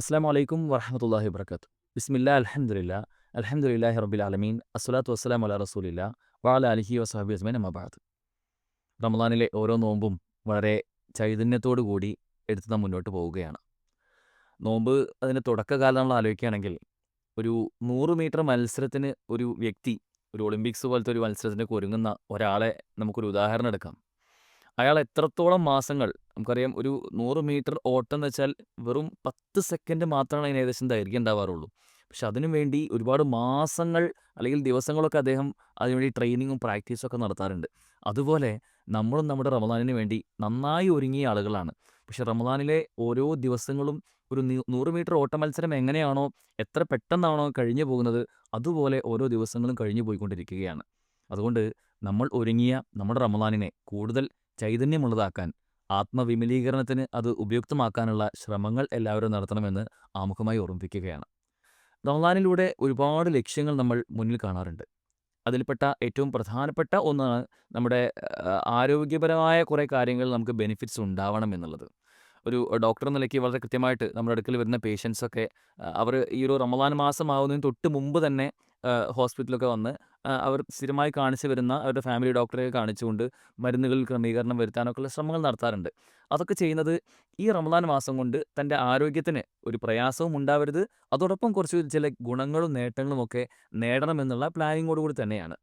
അസ്സാം വലൈക്കും വറഹമത്തല്ലാഹി വർക്കത്ത് ബിസ്മില്ലാ അലഹമുല്ല അലഹമുല്ലാഹി റബ്ബിൽ ആലമീൻ അസ്സലാത്തു വസ്സലാം അല റസൂലില്ല വാല അലഹി വസാബി അസ്മൈൻ അമ്മബാദ് റമദാനിലെ ഓരോ നോമ്പും വളരെ ചൈതന്യത്തോടു കൂടി എടുത്ത് നാം മുന്നോട്ട് പോവുകയാണ്. നോമ്പ് അതിന്റെ തുടക്കകാലം നമ്മൾ ആലോചിക്കുകയാണെങ്കിൽ ഒരു നൂറ് മീറ്റർ മത്സരത്തിന് ഒരു വ്യക്തി ഒരു ഒളിമ്പിക്സ് പോലത്തെ ഒരു മത്സരത്തിനൊക്കെ ഒരുങ്ങുന്ന ഒരാളെ നമുക്കൊരു ഉദാഹരണം എടുക്കാം. അയാൾ എത്രത്തോളം മാസങ്ങൾ നമുക്കറിയാം ഒരു നൂറ് മീറ്റർ ഓട്ടം എന്ന് വെച്ചാൽ വെറും പത്ത് സെക്കൻഡ് മാത്രമാണ് അതിന് ഏകദേശം ദൈർഘ്യം ഉണ്ടാവാറുള്ളൂ. പക്ഷെ അതിനു വേണ്ടി ഒരുപാട് മാസങ്ങൾ അല്ലെങ്കിൽ ദിവസങ്ങളൊക്കെ അദ്ദേഹം അതിനുവേണ്ടി ട്രെയിനിങ്ങും പ്രാക്ടീസും ഒക്കെ നടത്താറുണ്ട്. അതുപോലെ നമ്മളും നമ്മുടെ റമദാനിന് വേണ്ടി നന്നായി ഒരുങ്ങിയ ആളുകളാണ്. പക്ഷെ റമദാനിലെ ഓരോ ദിവസങ്ങളും ഒരു നൂറ് മീറ്റർ ഓട്ട മത്സരം എങ്ങനെയാണോ എത്ര പെട്ടെന്നാണോ കഴിഞ്ഞു പോകുന്നത് അതുപോലെ ഓരോ ദിവസങ്ങളും കഴിഞ്ഞു പോയിക്കൊണ്ടിരിക്കുകയാണ്. അതുകൊണ്ട് നമ്മൾ ഒരുങ്ങിയ നമ്മുടെ റമദാനിനെ കൂടുതൽ ചൈതന്യമുള്ളതാക്കാൻ ആത്മവിമലീകരണത്തിന് അത് ഉപയുക്തമാക്കാനുള്ള ശ്രമങ്ങൾ എല്ലാവരും നടത്തണമെന്ന് ആമുഖമായി ഓർമ്മിപ്പിക്കുകയാണ്. റമദാനിലൂടെ ഒരുപാട് ലക്ഷ്യങ്ങൾ നമ്മൾ മുന്നിൽ കാണാറുണ്ട്. അതിൽപ്പെട്ട ഏറ്റവും പ്രധാനപ്പെട്ട ഒന്നാണ് നമ്മുടെ ആരോഗ്യപരമായ കുറേ കാര്യങ്ങൾ നമുക്ക് ബെനിഫിറ്റ്സ് ഉണ്ടാവണം എന്നുള്ളത്. ഒരു ഡോക്ടർ എന്ന നിലയ്ക്ക് വളരെ കൃത്യമായിട്ട് നമ്മുടെ അടുക്കൽ വരുന്ന പേഷ്യൻസൊക്കെ അവർ ഈ ഒരു റമദാൻ മാസം ആവുന്നതിന് തൊട്ട് മുമ്പ് തന്നെ ഹോസ്പിറ്റലൊക്കെ വന്ന് അവർ സ്ഥിരമായി കാണിച്ചു വരുന്ന അവരുടെ ഫാമിലി ഡോക്ടറെ കാണിച്ചുകൊണ്ട് മരുന്നുകളിൽ ക്രമീകരണം വരുത്താനൊക്കെയുള്ള ശ്രമങ്ങൾ നടത്താറുണ്ട്. അതൊക്കെ ചെയ്യുന്നത് ഈ റമദാൻ മാസം കൊണ്ട് തന്റെ ആരോഗ്യത്തിന് ഒരു പ്രയാസവും ഉണ്ടാവരുത്. അതോടൊപ്പം കുറച്ച് ചില ഗുണങ്ങളും നേട്ടങ്ങളും ഒക്കെ നേടണമെന്നുള്ള പ്ലാനിങ്ങോടുകൂടി തന്നെയാണ്.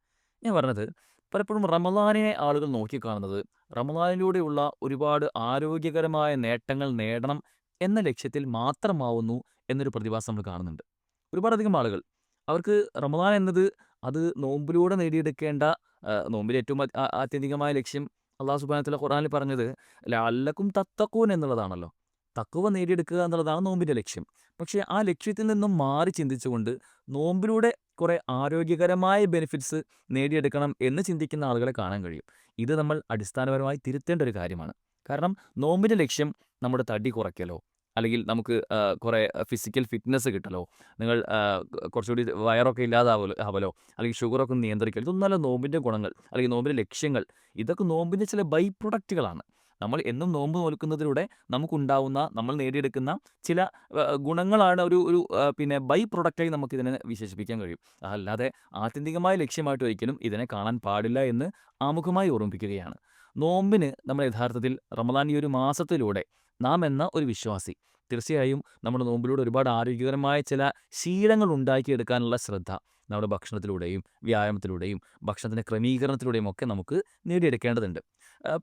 ഞാൻ പറഞ്ഞത് പലപ്പോഴും റമദാനിനെ ആളുകൾ നോക്കിക്കാണുന്നത്. റമദാനിലൂടെയുള്ള ഒരുപാട് ആരോഗ്യകരമായ നേട്ടങ്ങൾ നേടണം എന്ന ലക്ഷ്യത്തിൽ മാത്രമാവുന്നു എന്നൊരു പ്രതിഭാസം നമ്മൾ കാണുന്നുണ്ട്. ഒരുപാടധികം ആളുകൾ. അവർക്ക് റമദാൻ എന്നത് അത് നോമ്പിലൂടെ നേടിയെടുക്കേണ്ട നോമ്പിൽ ഏറ്റവും ആത്യന്തികമായ ലക്ഷ്യം അള്ളാഹു സുബാനത്തിലെ ഖുറാനിൽ പറഞ്ഞത് ലാല്ലക്കും തത്തക്കൂൻ എന്നുള്ളതാണല്ലോ. തക്കുവ നേടിയെടുക്കുക എന്നുള്ളതാണ് നോമ്പിന്റെ ലക്ഷ്യം. പക്ഷേ ആ ലക്ഷ്യത്തിൽ നിന്നും മാറി ചിന്തിച്ചുകൊണ്ട് നോമ്പിലൂടെ കുറേ ആരോഗ്യകരമായ ബെനിഫിറ്റ്സ് നേടിയെടുക്കണം എന്ന് ചിന്തിക്കുന്ന ആളുകളെ കാണാൻ കഴിയും. ഇത് നമ്മൾ അടിസ്ഥാനപരമായി തിരുത്തേണ്ട ഒരു കാര്യമാണ്. കാരണം നോമ്പിന്റെ ലക്ഷ്യം നമ്മുടെ തടി കുറയ്ക്കലോ അല്ലെങ്കിൽ നമുക്ക് കുറേ ഫിസിക്കൽ ഫിറ്റ്നസ് കിട്ടലോ നിങ്ങൾ കുറച്ചുകൂടി വയറൊക്കെ ഇല്ലാതാവലോ ആവലോ അല്ലെങ്കിൽ ഷുഗറൊക്കെ നിയന്ത്രിക്കലോ ഇതൊന്നല്ല നോമ്പിന്റെ ഗുണങ്ങൾ അല്ലെങ്കിൽ നോമ്പിന്റെ ലക്ഷ്യങ്ങൾ. ഇതൊക്കെ നോമ്പിന്റെ ചില ബൈ പ്രൊഡക്റ്റുകളാണ് നമ്മൾ എന്നും നോമ്പ് നോൽക്കുന്നതിലൂടെ നമുക്കുണ്ടാവുന്ന നമ്മൾ നേടിയെടുക്കുന്ന ചില ഗുണങ്ങളാണ് ഒരു ഒരു പിന്നെ ബൈ പ്രൊഡക്റ്റായി നമുക്ക് ഇതിനെ വിശേഷിപ്പിക്കാൻ കഴിയും. അല്ലാതെ ആത്യന്തികമായ ലക്ഷ്യമായിട്ട് ഒരിക്കലും ഇതിനെ കാണാൻ പാടില്ല എന്ന് ആമുഖമായി ഓർമ്മിപ്പിക്കുകയാണ്. നോമ്പിന് നമ്മൾ യഥാർത്ഥത്തിൽ റമദാൻ ഈ ഒരു മാസത്തിലൂടെ നാം എന്ന ഒരു വിശ്വാസി. തീർച്ചയായും നമ്മുടെ നോമ്പിലൂടെ ഒരുപാട് ആരോഗ്യകരമായ ചില ശീലങ്ങൾ ഉണ്ടാക്കിയെടുക്കാനുള്ള ശ്രദ്ധ. നമ്മുടെ ഭക്ഷണത്തിലൂടെയും വ്യായാമത്തിലൂടെയും ഭക്ഷണത്തിന്റെ ക്രമീകരണത്തിലൂടെയും ഒക്കെ നമുക്ക് നേടിയെടുക്കേണ്ടതുണ്ട്.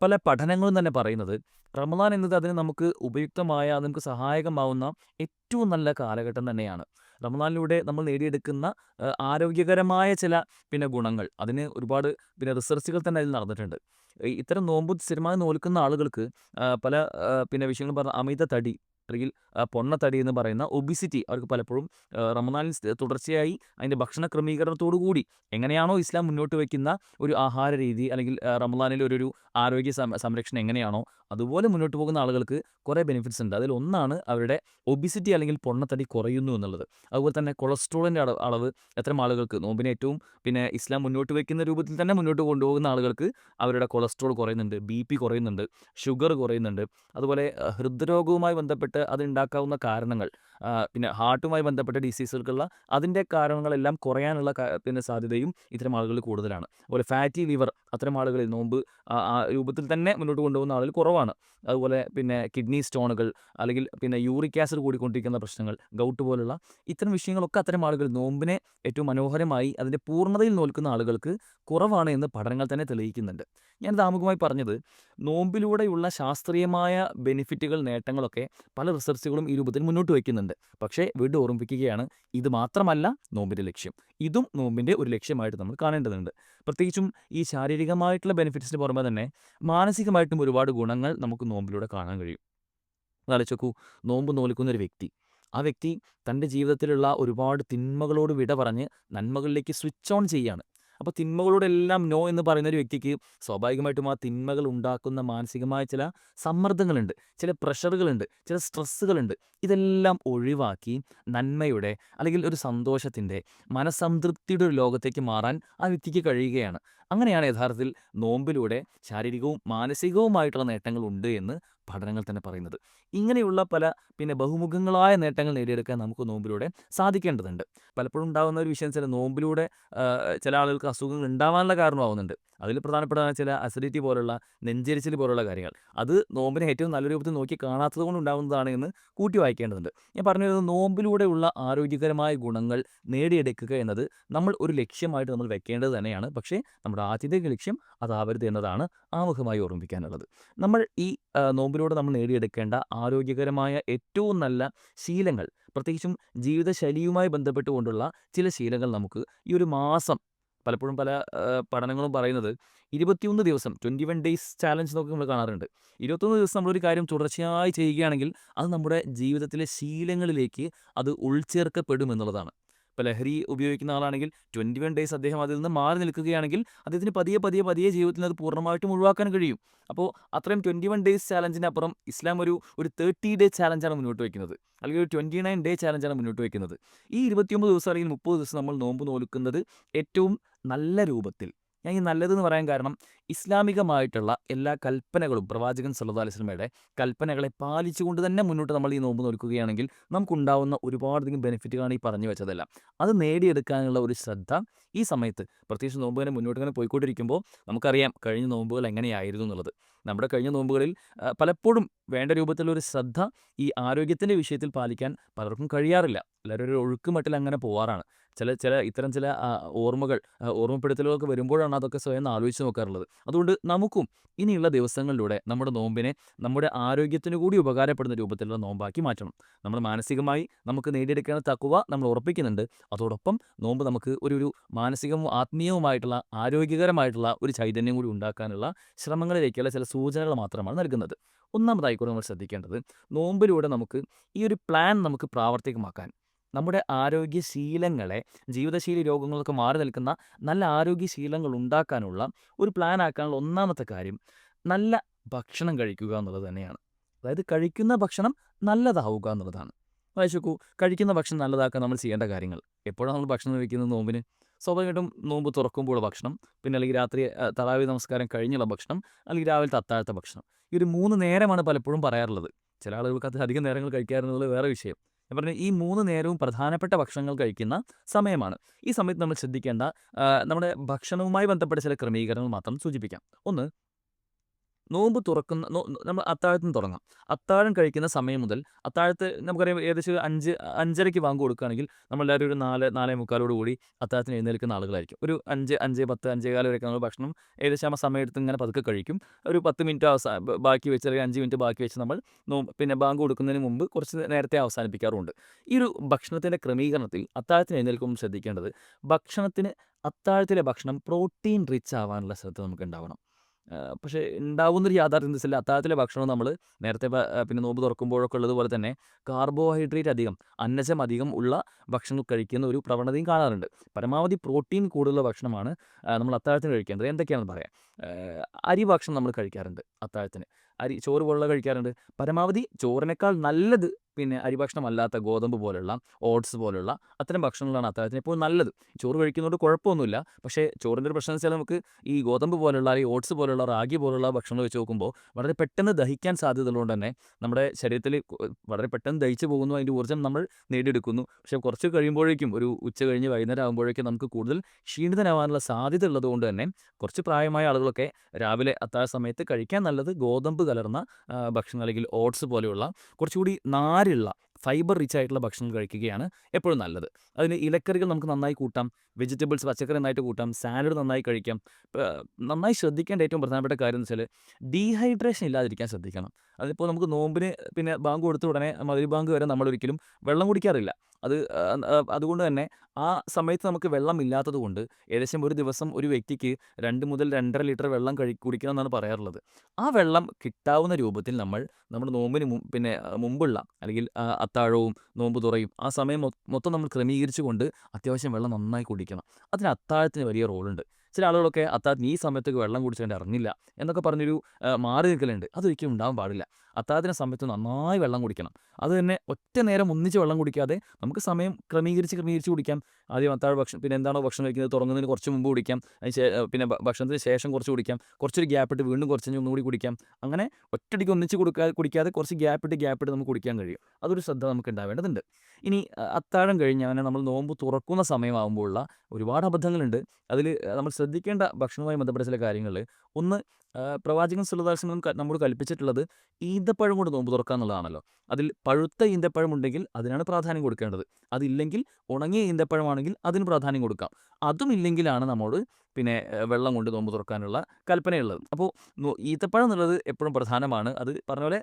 പല പഠനങ്ങളും തന്നെ പറയുന്നത് റമദാൻ എന്നത് അതിന് നമുക്ക് ഉപയുക്തമായ നമുക്ക് സഹായകമാവുന്ന ഏറ്റവും നല്ല കാലഘട്ടം തന്നെയാണ്. റമദാനിലൂടെ നമ്മൾ നേടിയെടുക്കുന്ന ആരോഗ്യകരമായ ചില പിന്നെ ഗുണങ്ങൾ അതിന് ഒരുപാട് പിന്നെ റിസർച്ചുകൾ തന്നെ അതിൽ നടന്നിട്ടുണ്ട്. ഇത്തരം നോമ്പ് സ്ഥിരമായി നോൽക്കുന്ന ആളുകൾക്ക് പല പിന്നെ വിഷയങ്ങൾ പറഞ്ഞ അമിത തടി അല്ലെങ്കിൽ പൊണ്ണത്തടി എന്ന് പറയുന്ന ഒബിസിറ്റി അവർക്ക് പലപ്പോഴും റമനാലിൻ തുടർച്ചയായി അതിന്റെ ഭക്ഷണ ക്രമീകരണത്തോടു കൂടി എങ്ങനെയാണോ ഇസ്ലാം മുന്നോട്ട് വയ്ക്കുന്ന ഒരു ആഹാര രീതി അല്ലെങ്കിൽ റമദാനിൽ ഒരു ആരോഗ്യ സംരക്ഷണം എങ്ങനെയാണോ അതുപോലെ മുന്നോട്ട് പോകുന്ന ആളുകൾക്ക് കുറേ ബെനിഫിറ്റ്സ് ഉണ്ട്. അതിൽ ഒന്നാണ് അവരുടെ ഒബിസിറ്റി അല്ലെങ്കിൽ പൊണ്ണത്തടി കുറയുന്നു എന്നുള്ളത്. അതുപോലെ തന്നെ കൊളസ്ട്രോളിന്റെ അളവ് എത്തരം ആളുകൾക്ക് നോമ്പിനെ ഏറ്റവും പിന്നെ ഇസ്ലാം മുന്നോട്ട് വയ്ക്കുന്ന രൂപത്തിൽ തന്നെ മുന്നോട്ട് കൊണ്ടുപോകുന്ന ആളുകൾക്ക് അവരുടെ കൊളസ്ട്രോൾ കുറയുന്നുണ്ട് ബി പി കുറയുന്നുണ്ട് ഷുഗർ കുറയുന്നുണ്ട്. അതുപോലെ ഹൃദ്രോഗവുമായി ബന്ധപ്പെട്ട് അതുണ്ടാക്കാവുന്ന കാരണങ്ങൾ. പിന്നെ ഹാർട്ടുമായി ബന്ധപ്പെട്ട ഡിസീസുകൾക്കുള്ള അതിന്റെ കാരണങ്ങളെല്ലാം കുറയാനുള്ള പിന്നെ സാധ്യതയും ഇത്തരം ആളുകളിൽ കൂടുതലാണ്. അതുപോലെ ഫാറ്റി ലിവർ അത്തരം ആളുകളിൽ നോമ്പ് രൂപത്തിൽ തന്നെ മുന്നോട്ട് കൊണ്ടുപോകുന്ന ആളുകൾ കുറവാണ്. അതുപോലെ പിന്നെ കിഡ്നി സ്റ്റോണുകൾ അല്ലെങ്കിൽ പിന്നെ യൂറിക് ആസിഡ് കൂടിക്കൊണ്ടിരിക്കുന്ന പ്രശ്നങ്ങൾ ഗൗട്ട് പോലുള്ള ഇത്തരം വിഷയങ്ങളൊക്കെ അത്തരം ആളുകൾ നോമ്പിനെ ഏറ്റവും മനോഹരമായി അതിന്റെ പൂർണതയിൽ നോൽക്കുന്ന ആളുകൾക്ക് കുറവാണ് എന്ന് പഠനങ്ങൾ തന്നെ തെളിയിക്കുന്നുണ്ട്. ഞാൻ ആമുഖമായി പറഞ്ഞത് നോമ്പിലൂടെയുള്ള ശാസ്ത്രീയമായ ബെനിഫിറ്റുകൾ നേട്ടങ്ങളൊക്കെ പല റിസർച്ചുകളും ഈ രൂപത്തിൽ മുന്നോട്ട് വയ്ക്കുന്നുണ്ട്. പക്ഷേ വീണ്ടും ഓർമ്മിപ്പിക്കുകയാണ് ഇത് മാത്രമല്ല നോമ്പിന്റെ ലക്ഷ്യം. ഇതും നോമ്പിന്റെ ഒരു ലക്ഷ്യമായിട്ട് നമ്മൾ കാണേണ്ടതുണ്ട്. പ്രത്യേകിച്ചും ഈ ശാരീരികമായിട്ടുള്ള ബെനിഫിറ്റ്സിന് പുറമെ തന്നെ മാനസികമായിട്ടും ഒരുപാട് ഗുണങ്ങൾ നമുക്ക് നോമ്പിലൂടെ കാണാൻ കഴിയും. ആലോചിച്ച് നോമ്പ് നോലിക്കുന്ന ഒരു വ്യക്തി. ആ വ്യക്തി തന്റെ ജീവിതത്തിലുള്ള ഒരുപാട് തിന്മകളോട് വിട പറഞ്ഞ് നന്മകളിലേക്ക് സ്വിച്ച് ഓൺ ചെയ്യാണ് അപ്പോൾ തിന്മകളോടെല്ലാം നോ എന്ന് പറയുന്ന ഒരു വ്യക്തിക്ക് സ്വാഭാവികമായിട്ടും ആ തിന്മകൾ ഉണ്ടാക്കുന്ന മാനസികമായ ചില സമ്മർദ്ദങ്ങളുണ്ട് ചില പ്രഷറുകളുണ്ട് ചില സ്ട്രെസ്സുകളുണ്ട്. ഇതെല്ലാം ഒഴിവാക്കി നന്മയുടെ അല്ലെങ്കിൽ ഒരു സന്തോഷത്തിന്റെ മനസംതൃപ്തിയുടെ ഒരു ലോകത്തേക്ക് മാറാൻ ആ വ്യക്തിക്ക് കഴിയുകയാണ്. അങ്ങനെയാണ് യഥാർത്ഥത്തിൽ നോമ്പിലൂടെ ശാരീരികവും മാനസികവുമായിട്ടുള്ള നേട്ടങ്ങൾ ഉണ്ട് എന്ന് പഠനങ്ങൾ തന്നെ പറയുന്നത്. ഇങ്ങനെയുള്ള പല പിന്നെ ബഹുമുഖങ്ങളായ നേട്ടങ്ങൾ നേടിയെടുക്കാൻ നമുക്ക് നോമ്പിലൂടെ സാധിക്കേണ്ടതുണ്ട്. പലപ്പോഴും ഉണ്ടാകുന്ന ഒരു വിഷയം ചില നോമ്പിലൂടെ ചില ആളുകൾക്ക് അസുഖങ്ങൾ ഉണ്ടാവാനുള്ള കാരണമാവുന്നുണ്ട്. അതിൽ പ്രധാനപ്പെട്ട ചില അസിഡിറ്റി പോലുള്ള നെഞ്ചരിച്ചിൽ പോലുള്ള കാര്യങ്ങൾ. അത് നോമ്പിനെ ഏറ്റവും നല്ല രൂപത്തിൽ നോക്കി കാണാത്തത് കൊണ്ട് ഉണ്ടാകുന്നതാണ് എന്ന് കൂട്ടി വായിക്കേണ്ടതുണ്ട്. ഞാൻ പറഞ്ഞു വരുന്നത് നോമ്പിലൂടെയുള്ള ആരോഗ്യകരമായ ഗുണങ്ങൾ നേടിയെടുക്കുക എന്നത് നമ്മൾ ഒരു ലക്ഷ്യമായിട്ട് നമ്മൾ വെക്കേണ്ടത് തന്നെയാണ്. പക്ഷേ നമ്മുടെ ആത്യന്തിക ലക്ഷ്യം അതാവരുത് എന്നതാണ് ആമുഖമായി ഓർമ്മിപ്പിക്കാനുള്ളത്. നമ്മൾ ഈ നോമ്പിലൂടെ നമ്മൾ നേടിയെടുക്കേണ്ട ആരോഗ്യകരമായ ഏറ്റവും നല്ല ശീലങ്ങൾ പ്രത്യേകിച്ചും ജീവിതശൈലിയുമായി ബന്ധപ്പെട്ടുകൊണ്ടുള്ള ചില ശീലങ്ങൾ നമുക്ക് ഈ ഒരു മാസം പലപ്പോഴും പല പഠനങ്ങളും പറയുന്നത് ഇരുപത്തിയൊന്ന് ദിവസം ട്വന്റി വൺ ഡേയ്സ് ചാലഞ്ച് എന്നൊക്കെ നമ്മൾ കാണാറുണ്ട്. ഇരുപത്തൊന്ന് ദിവസം നമ്മളൊരു കാര്യം തുടർച്ചയായി ചെയ്യുകയാണെങ്കിൽ അത് നമ്മുടെ ജീവിതത്തിലെ ശീലങ്ങളിലേക്ക് അത് ഉൾച്ചേർക്കപ്പെടും എന്നുള്ളതാണ്. ഇപ്പോൾ ലഹരി ഉപയോഗിക്കുന്ന ആളാണെങ്കിൽ ട്വന്റി വൺ ഡേയ്സ് അദ്ദേഹം അതിൽ നിന്ന് മാറി നിൽക്കുകയാണെങ്കിൽ അദ്ദേഹത്തിന് പതിയെ പതിയെ പതിയെ ജീവിതത്തിൽ അത് പൂർണമായിട്ടും ഒഴിവാക്കാൻ കഴിയും. അപ്പോൾ അത്രയും ട്വന്റി വൺ ഡേയ്സ് ചാലഞ്ചിന് അപ്പുറം ഇസ്ലാം ഒരു ഒരു തേർട്ടി ഡേ ചാലഞ്ചാണ് മുന്നോട്ട് വയ്ക്കുന്നത്. അല്ലെങ്കിൽ ഒരു ട്വന്റി നയൻ ഡേ ചാലഞ്ചാണ് മുന്നോട്ട് വയ്ക്കുന്നത്. ഈ ഇരുപത്തിയൊമ്പത് ദിവസം അല്ലെങ്കിൽ മുപ്പത് ദിവസം നമ്മൾ നോമ്പ് നോൽക്കുന്നത് ഏറ്റവും നല്ല രൂപത്തിൽ ഞാൻ ഈ നല്ലതെന്ന് പറയാൻ കാരണം ഇസ്ലാമികമായിട്ടുള്ള എല്ലാ കൽപ്പനകളും പ്രവാചകൻ സല്ലു അലൈഹി സ്വലമയുടെ കൽപ്പനകളെ പാലിച്ചുകൊണ്ട് തന്നെ മുന്നോട്ട് നമ്മൾ ഈ നോമ്പ് നോക്കുകയാണെങ്കിൽ നമുക്കുണ്ടാവുന്ന ഒരുപാടധികം ബെനിഫിറ്റുകളാണ് ഈ പറഞ്ഞു വെച്ചതെല്ലാം. അത് നേടിയെടുക്കാനുള്ള ഒരു ശ്രദ്ധ ഈ സമയത്ത് പ്രത്യേകിച്ച് നോമ്പ് തന്നെ മുന്നോട്ട് ഇങ്ങനെ പോയിക്കൊണ്ടിരിക്കുമ്പോൾ നമുക്കറിയാം കഴിഞ്ഞ നോമ്പുകൾ എങ്ങനെയായിരുന്നു എന്നുള്ളത്. നമ്മുടെ കഴിഞ്ഞ നോമ്പുകളിൽ പലപ്പോഴും വേണ്ട രൂപത്തിലുള്ള ഒരു ശ്രദ്ധ ഈ ആരോഗ്യത്തിന്റെ വിഷയത്തിൽ പാലിക്കാൻ പലർക്കും കഴിയാറില്ല. എല്ലാവരും ഒരു ഒഴുക്കുമട്ടിൽ അങ്ങനെ പോവാറാണ്. ചില ചില ഇത്തരം ചില ഓർമ്മകൾ ഓർമ്മപ്പെടുത്തലുകളൊക്കെ വരുമ്പോഴാണ് അതൊക്കെ സ്വയം ആലോചിച്ച് നോക്കാറുള്ളത്. അതുകൊണ്ട് നമുക്കും ഇനിയുള്ള ദിവസങ്ങളിലൂടെ നമ്മുടെ നോമ്പിനെ നമ്മുടെ ആരോഗ്യത്തിന് കൂടി ഉപകാരപ്പെടുന്ന രൂപത്തിലുള്ള നോമ്പാക്കി മാറ്റണം. നമ്മൾ മാനസികമായി നമുക്ക് നേടിയെടുക്കേണ്ട തക്കുവ നമ്മൾ ഉറപ്പിക്കുന്നുണ്ട്. അതോടൊപ്പം നോമ്പ് നമുക്ക് ഒരു ഒരു മാനസികവും ആത്മീയവുമായിട്ടുള്ള ആരോഗ്യകരമായിട്ടുള്ള ഒരു ചൈതന്യം കൂടി ഉണ്ടാക്കാനുള്ള ശ്രമങ്ങളിലേക്കുള്ള ചില സൂചനകൾ മാത്രമാണ് നൽകുന്നത്. ഒന്നാമതായി കൂടെ നമ്മൾ ശ്രദ്ധിക്കേണ്ടത് നോമ്പിലൂടെ നമുക്ക് ഈ ഒരു പ്ലാൻ നമുക്ക് പ്രാവർത്തികമാക്കാൻ നമ്മുടെ ആരോഗ്യശീലങ്ങളെ ജീവിതശൈലി രോഗങ്ങളൊക്കെ മാറി നിൽക്കുന്ന നല്ല ആരോഗ്യശീലങ്ങൾ ഉണ്ടാക്കാനുള്ള ഒരു പ്ലാൻ ആക്കാനുള്ള ഒന്നാമത്തെ കാര്യം നല്ല ഭക്ഷണം കഴിക്കുക എന്നുള്ളത് തന്നെയാണ്. അതായത് കഴിക്കുന്ന ഭക്ഷണം നല്ലതാവുക എന്നുള്ളതാണ്. വായിച്ചു കഴിക്കുന്ന ഭക്ഷണം നല്ലതാക്കാൻ നമ്മൾ ചെയ്യേണ്ട കാര്യങ്ങൾ. എപ്പോഴാണ് നമ്മൾ ഭക്ഷണം കഴിക്കുന്നത് നോമ്പിന്? സ്വാഭാവികമായിട്ടും നോമ്പ് തുറക്കുമ്പോൾ ഭക്ഷണം പിന്നെ അല്ലെങ്കിൽ രാത്രി തറാവി നമസ്കാരം കഴിഞ്ഞുള്ള ഭക്ഷണം അല്ലെങ്കിൽ രാവിലത്തെ അത്താഴത്തെ ഭക്ഷണം. ഈ ഒരു മൂന്ന് നേരമാണ് പലപ്പോഴും പറയാറുള്ളത്. ചില ആളുകൾക്ക് അത് അധികം നേരങ്ങൾ കഴിക്കാറുള്ളത് വേറെ വിഷയം. ഞാൻ പറഞ്ഞു ഈ മൂന്ന് നേരവും പ്രധാനപ്പെട്ട ഭക്ഷണങ്ങൾ കഴിക്കുന്ന സമയമാണ്. ഈ സമയത്ത് നമ്മൾ ശ്രദ്ധിക്കേണ്ട നമ്മുടെ ഭക്ഷണവുമായി ബന്ധപ്പെട്ട ചില ക്രമീകരണങ്ങൾ മാത്രം സൂചിപ്പിക്കാം. ഒന്ന് നോമ്പ് തുറക്കുന്ന നമ്മൾ അത്താഴത്തിന് തുടങ്ങാം. അത്താഴം കഴിക്കുന്ന സമയം മുതൽ അത്താഴത്ത് നമുക്കറിയാം ഏകദേശം അഞ്ച് അഞ്ചരയ്ക്ക് വാങ്ങ് കൊടുക്കുകയാണെങ്കിൽ നമ്മളെല്ലാവരും ഒരു നാല് നാലേ മുക്കാലോട് കൂടി അത്താഴത്തിന് എഴുന്നേൽക്കുന്ന ആളുകളായിരിക്കും. ഒരു അഞ്ച് അഞ്ച് പത്ത് അഞ്ചേ കാലം വരെയൊക്കെ നമ്മൾ ഭക്ഷണം ഏകദേശം ആ സമയം എടുത്ത് ഇങ്ങനെ പതുക്കെ കഴിക്കും. ഒരു പത്ത് മിനിറ്റ് അവസാന ബാക്കി വെച്ച് അല്ലെങ്കിൽ അഞ്ച് മിനിറ്റ് ബാക്കി വെച്ച് നമ്മൾ നോമ്പ് പിന്നെ ബാങ്ക് കൊടുക്കുന്നതിന് മുമ്പ് കുറച്ച് നേരത്തെ അവസാനിപ്പിക്കാറുണ്ട്. ഈ ഒരു ഭക്ഷണത്തിന്റെ ക്രമീകരണത്തിൽ അത്താഴത്തിന് എഴുന്നേൽക്കുമ്പോൾ ശ്രദ്ധിക്കേണ്ടത് ഭക്ഷണത്തിന് അത്താഴത്തിലെ ഭക്ഷണം പ്രോട്ടീൻ റിച്ച് ആവാനുള്ള ശ്രദ്ധ നമുക്ക് ഉണ്ടാവണം. പക്ഷേ ഉണ്ടാവുന്നൊരു യാഥാർത്ഥ്യം എന്താ വെച്ചാൽ അത്താഴത്തിലെ ഭക്ഷണം നമ്മൾ നേരത്തെ പിന്നെ നോമ്പ് തുറക്കുമ്പോഴൊക്കെ ഉള്ളതുപോലെ തന്നെ കാർബോഹൈഡ്രേറ്റ് അധികം അന്നജം അധികം ഉള്ള ഭക്ഷണം കഴിക്കുന്ന ഒരു പ്രവണതയും കാണാറുണ്ട്. പരമാവധി പ്രോട്ടീൻ കൂടുതലുള്ള ഭക്ഷണമാണ് നമ്മൾ അത്താഴത്തിന് കഴിക്കേണ്ടത്. എന്തൊക്കെയാണെന്ന് പറയാം. അരി ഭക്ഷണം നമ്മൾ കഴിക്കാറുണ്ട് അത്താഴത്തിന്. അരി ചോറ് പോലുള്ള കഴിക്കാറുണ്ട്. പരമാവധി ചോറിനേക്കാൾ നല്ലത് പിന്നെ അരി ഭക്ഷണം അല്ലാത്ത ഗോതമ്പ് പോലുള്ള ഓട്സ് പോലുള്ള അത്തരം ഭക്ഷണങ്ങളാണ് അത്താഴത്തിന് ഇപ്പോൾ നല്ലത്. ചോറ് കഴിക്കുന്നതുകൊണ്ട് കുഴപ്പമൊന്നുമില്ല. പക്ഷേ ചോറിന്റെ ഒരു പ്രശ്നം വെച്ചാൽ നമുക്ക് ഈ ഗോതമ്പ് പോലുള്ള അല്ലെങ്കിൽ ഓട്സ് പോലുള്ള റാഗി പോലുള്ള ഭക്ഷണങ്ങൾ വെച്ച് നോക്കുമ്പോൾ വളരെ പെട്ടെന്ന് ദഹിക്കാൻ സാധ്യത ഉള്ളതുകൊണ്ട് തന്നെ നമ്മുടെ ശരീരത്തിൽ വളരെ പെട്ടെന്ന് ദഹിച്ചു പോകുന്നു. അതിന്റെ ഊർജം നമ്മൾ നേടിയെടുക്കുന്നു. പക്ഷേ കുറച്ച് കഴിയുമ്പോഴേക്കും ഒരു ഉച്ച കഴിഞ്ഞ് വൈകുന്നേരം ആകുമ്പോഴേക്കും നമുക്ക് കൂടുതൽ ക്ഷീണിതനാവാനുള്ള സാധ്യത ഉള്ളതുകൊണ്ട് തന്നെ കുറച്ച് പ്രായമായ ആളുകളൊക്കെ രാവിലെ അത്താഴ സമയത്ത് കഴിക്കാൻ നല്ലത് ഗോതമ്പ് കലർന്ന ഭക്ഷണം അല്ലെങ്കിൽ ഓട്സ് പോലെയുള്ള കുറച്ചുകൂടി നാരുള്ള ഫൈബർ റിച്ച് ആയിട്ടുള്ള ഭക്ഷണം കഴിക്കുകയാണ് എപ്പോഴും നല്ലത്. അതിന് ഇലക്കറികൾ നമുക്ക് നന്നായി കൂട്ടാം വെജിറ്റബിൾസ് പച്ചക്കറി നന്നായിട്ട് കൂട്ടാം സാലഡ് നന്നായി കഴിക്കാം. നന്നായി ശ്രദ്ധിക്കേണ്ട ഏറ്റവും പ്രധാനപ്പെട്ട കാര്യം എന്ന് വെച്ചാൽ ഡീഹൈഡ്രേഷൻ ഇല്ലാതിരിക്കാൻ ശ്രദ്ധിക്കണം. അതിപ്പോൾ നമുക്ക് നോമ്പിന് പിന്നെ ബാങ്ക് കൊടുത്ത ഉടനെ മധുര ബാങ്ക് വരെ നമ്മൾ ഒരിക്കലും വെള്ളം കുടിക്കാറില്ല. അത് അതുകൊണ്ട് തന്നെ ആ സമയത്ത് നമുക്ക് വെള്ളം ഇല്ലാത്തത് കൊണ്ട് ഏകദേശം ഒരു ദിവസം ഒരു വ്യക്തിക്ക് രണ്ട് മുതൽ രണ്ടര ലിറ്റർ വെള്ളം കഴി കുടിക്കണം എന്നാണ് പറയാറുള്ളത്. ആ വെള്ളം കിട്ടാവുന്ന രൂപത്തിൽ നമ്മൾ നമ്മുടെ നോമ്പിന് പിന്നെ മുമ്പുള്ള അല്ലെങ്കിൽ അത്താഴവും നോമ്പ് തുറയും. ആ സമയം മൊത്തം നമ്മൾ ക്രമീകരിച്ചുകൊണ്ട് അത്യാവശ്യം വെള്ളം നന്നായി കുടിക്കണം. അതിന് അത്താഴത്തിന് വലിയ റോളുണ്ട്. ചില ആളുകളൊക്കെ അത്താഴത്തിന് ഈ സമയത്തൊക്കെ വെള്ളം കുടിച്ചുകൊണ്ട് ഇറങ്ങില്ല എന്നൊക്കെ പറഞ്ഞൊരു മാറി നിൽക്കലുണ്ട്. അതൊരിക്കലും ഉണ്ടാവാൻ പാടില്ല. അത്താഴത്തിന് സമയത്ത് നന്നായി വെള്ളം കുടിക്കണം. അത് തന്നെ ഒറ്റ നേരം ഒന്നിച്ച് വെള്ളം കുടിക്കാതെ നമുക്ക് സമയം ക്രമീകരിച്ച് ക്രമീകരിച്ച് കുടിക്കാം. ആദ്യം അത്താഴ ഭക്ഷണം പിന്നെ എന്താണോ ഭക്ഷണം കഴിക്കുന്നത് തുടങ്ങുന്നതിന് കുറച്ച് മുമ്പ് കുടിക്കാം. അതിന് പിന്നെ ഭക്ഷണത്തിന് ശേഷം കുറച്ച് കുടിക്കാം. കുറച്ചൊരു ഗ്യാപ്പ് ഇട്ട് വീണ്ടും കുറച്ച് ഒന്നുകൂടി കുടിക്കാം. അങ്ങനെ ഒറ്റടിക്ക് ഒന്നിച്ച് കൊടുക്കാതെ കുടിക്കാതെ കുറച്ച് ഗ്യാപ്പ് ഇട്ട് ഗ്യാപ്പ് ഇട്ട് നമുക്ക് കുടിക്കാൻ കഴിയും. അതൊരു ശ്രദ്ധ നമുക്ക് ഉണ്ടാവേണ്ടതുണ്ട്. ഇനി അത്താഴം കഴിഞ്ഞ് അങ്ങനെ നമ്മൾ നോമ്പ് തുറക്കുന്ന സമയമാകുമ്പോഴുള്ള ഒരുപാട് അബദ്ധങ്ങളുണ്ട്. അതിൽ നമ്മൾ ശ്രദ്ധിക്കേണ്ട ഭക്ഷണവുമായി ബന്ധപ്പെട്ട ചില കാര്യങ്ങൾ ഒന്ന് പ്രവാചകൻ സുലതാസനം നമ്മോട് കൽപ്പിച്ചിട്ടുള്ളത് ഈന്തപ്പഴം കൊണ്ട് നോമ്പ് തുറക്കുക എന്നുള്ളതാണല്ലോ. അതിൽ പഴുത്ത ഈന്തപ്പഴം ഉണ്ടെങ്കിൽ അതിനാണ് പ്രാധാന്യം കൊടുക്കേണ്ടത്. അതില്ലെങ്കിൽ ഉണങ്ങിയ ഈന്തപ്പഴമാണെങ്കിൽ അതിന് പ്രാധാന്യം കൊടുക്കാം. അതും ഇല്ലെങ്കിലാണ് നമ്മോട് പിന്നെ വെള്ളം കൊണ്ട് നോമ്പ് തുറക്കാനുള്ള കൽപ്പനയുള്ളത്. അപ്പോൾ ഈത്തപ്പഴം എന്നുള്ളത് എപ്പോഴും പ്രധാനമാണ്. അത് പറഞ്ഞ പോലെ